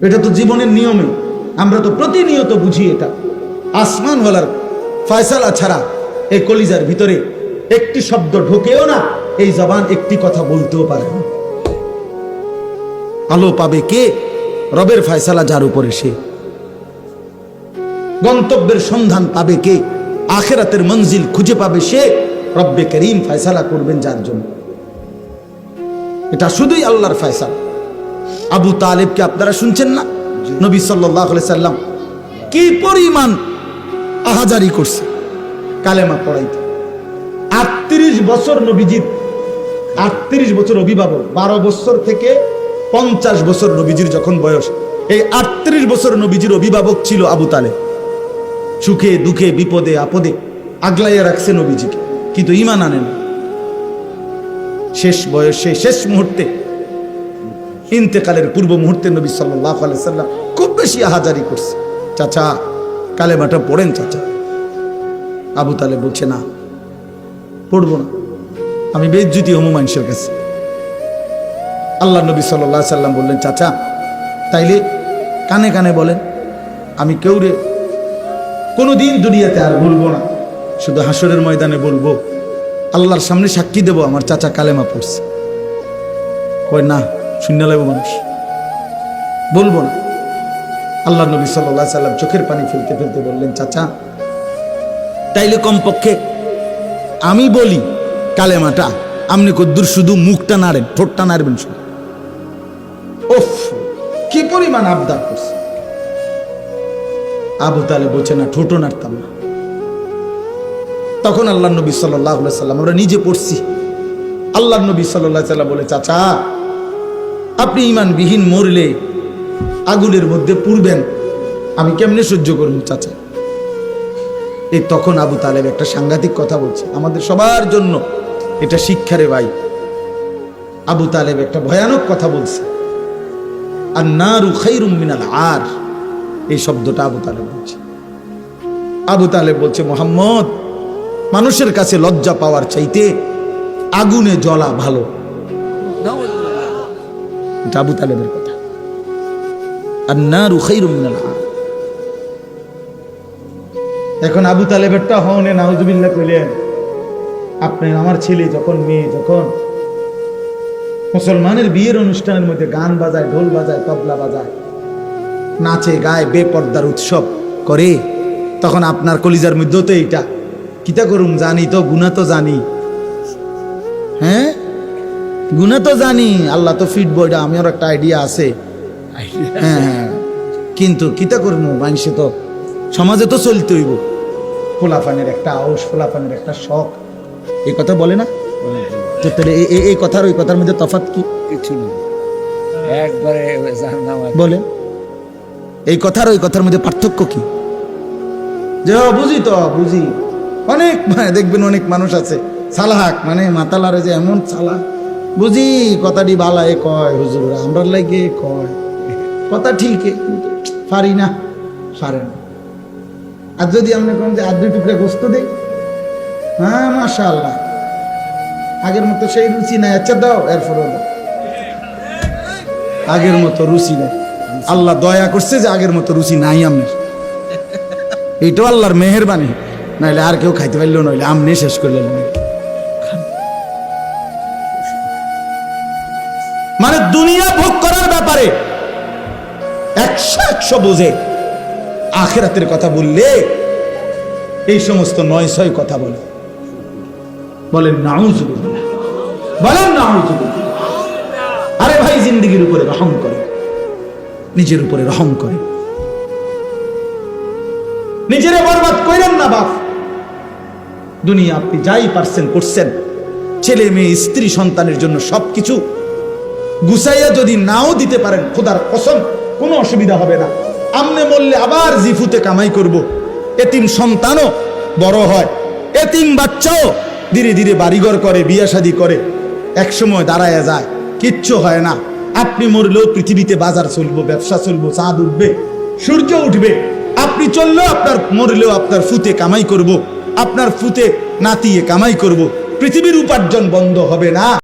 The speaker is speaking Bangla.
এটা তো জীবনের নিয়মে। আমরা তো প্রতিনিয়ত বুঝি এটা। আসমানওয়ালার ফয়সালা ছাড়া এই কলিজার ভিতরে একটি শব্দ ঢোকেও না, এই জবান একটি কথা বলতেও পারে না। আলো পাবে কে? রবের ফয়সালা যার উপরে সে। গন্তব্যের সন্ধান পাবে কে? আখেরাতের মঞ্জিল খুঁজে পাবে সে? রব্বে করিম ফয়সালা করবেন যার জন্য। এটা শুধুই আল্লাহর ফয়সালা। আবু তালেবকে আপনারা শুনছেন না? নবী সাল্লাহ সাল্লাম কি পরিমাণ আহাজারি করছে? কালেমা পড়াইতে। আটত্রিশ বছর নবীজির, আটত্রিশ বছর অভিভাবক, বারো বছর থেকে পঞ্চাশ বছর নবীজির যখন বয়স, এই আটত্রিশ বছর নবীজির অভিভাবক ছিল আবু তালেব। সুখে, দুঃখে, বিপদে, আপদে আগলাইয়া রাখছে নবীজিকে, কিন্তু ইমান আনেন শেষ বয়সে, শেষ মুহূর্তে ইন্তেকালের পূর্ব মুহূর্তে নবী সাল্লাহ সাল্লাম খুব বেশি আহাজারি করছে। চাচা, কালেমাটা পড়েন চাচা। আবু তালে বলছে, না, পড়ব না। আমি বেজ্জুতি হমু মানুষের কাছে। আল্লাহ নবী সাল্লাহ সাল্লাম বললেন, চাচা, তাইলে কানে কানে বলেন, আমি কেউ রে কোনো দিন দুনিয়াতে আর বলব না। শুধু হাসরের ময়দানে বলব, আল্লাহর সামনে সাক্ষী দেব, আমার চাচা কালেমা পড়ছে। কয়, না শূন্য লাগবে মানুষ। বলব না। আল্লাহ নবী সাল্লাহ সাল্লাম চোখের পানি ফেলতে ফেলতে বললেন, চাচা, তাইলে কমপক্ষে আমি বলি, কালেমাটা, আপনি কদ্দুর শুধু মুখটা নাড়েন, ঠোঁটটা নাড়বেন শুধু। ওফ, কি পরিমাণ আবদার করছে। আবু তালে বলছে, না ঠোঁটো নাড়তাম না। তখন আল্লাহ নবী সাল্লাহ সাল্লাম, আমরা নিজে পড়ছি। আল্লাহ নবী সাল্লাহ সাল্লাম বলে, চাচা আপনি ইমানবিহীন মরলে আগুনের মধ্যে পুড়বেন। আমি কেমনে সহ্য করব চাচা? এই তখন আবু তালেব একটা সাংঘাতিক কথা বলছে। আমাদের সবার জন্য এটা শিক্ষারে ভাই। আবু তালেব একটা ভয়ানক কথা বলছে। আর নারু খাইরুম মিনাল আর। এই শব্দটা আবু তালেব বলছে। আবু তালেব বলছে, মোহাম্মদ, মানুষের কাছে লজ্জা পাওয়ার চাইতে আগুনে জ্বলা ভালো। আবু তালেবের কথা। আর মিনাল আর এখন আবু তালেবেরটা হনে নাউজুবিল্লাহ কইলেন, আপনি আমার ছেলে যখন, মেয়ে যখন, মুসলমানের বিয়ের অনুষ্ঠানের মধ্যে গান বাজায়, ঢোল বাজায়, তবলা বাজায়, নাচে, গায়, বেপর্দার উৎসব করে, তখন আপনার কলিজার মধ্যেও তো এইটা। কিতা করুম জানি তো, গুণা তো জানি। গুণা তো জানি আল্লাহ তো ফিটবো এটা আমার একটা আইডিয়া আছে। হ্যাঁ হ্যাঁ। কিন্তু কিতা করব মানুষে তো সমাজে তো চলতে হইব। ফোলাফানের একটা আউস ফোলাফানের একটা শখ। এই কথা বলে না? তো তাহলে এই- কথার ওই কথার মধ্যে তফাৎ কি? কিছু নেই একবারে বলে এই কথার ওই কথার মধ্যে পার্থক্য কি? যে বুঝি তো বুঝি। অনেক মানে দেখবেন অনেক মানুষ আছে। সালাহাক মানে মাতালারে যে এমন চালা বুঝি কথাটি বালায় কয় হুজুর আমরা লাগে কয়? কথা ঠিক পারি না, পারে না। আর যদি আমরা কোন যে আর দুই টুকরা গোস্ত দেই হ্যাঁ মাশা আল্লাহ আগের মতো সেই রুচি নাই আচ্ছা দাও, এরপরে দাও আগের মতো রুচি নাই। আল্লাহ দয়া করছে যে আগের মতো রুচি নাই আপনার এইটাও আল্লাহর মেহেরবানি, নাইলে আর কেউ খাইতে পারলেও নইলে আমনে শেষ করলেন। মানে দুনিয়া ভোগ করার ব্যাপারে একশো একশো বোঝে আখেরাতের কথা বললে এই সমস্ত নয় ছয় কথা বলে। বলেন, নাউজুবিল্লাহ। বলেন, নাউজুবিল্লাহ। আরে ভাই, জিন্দিগির উপরে রহম করে, নিজের উপরে রহম করে। নিজেরে বরবাদ করেন না বাপ। দুনিয়া আপনি যাই পারছেন, করছেন। ছেলে মেয়ে, স্ত্রী, সন্তানের জন্য সবকিছু গুছাইয়া যদি নাও দিতে পারেন, খোদার কসম, কোনো অসুবিধা হবে না আমনে বললে আবার জিফুতে কামাই করব। এতিম সন্তানও বড় হয়, এতিম বাচ্চাও ধীরে ধীরে বাড়িঘর করে বিয়া শাদি করে, একসময় দাঁড়ায় যায়, কিচ্ছু হয় না আপনি মরলেও পৃথিবীতে বাজার চলবো, ব্যবসা চলবো, চাঁদ উঠবে, সূর্য উঠবে আপনি চললেও আপনার, মরলেও আপনার ফুতে কামাই করব। আপনার ফুতে নাতিয়ে কামাই করব। পৃথিবীর উপার্জন বন্ধ হবে না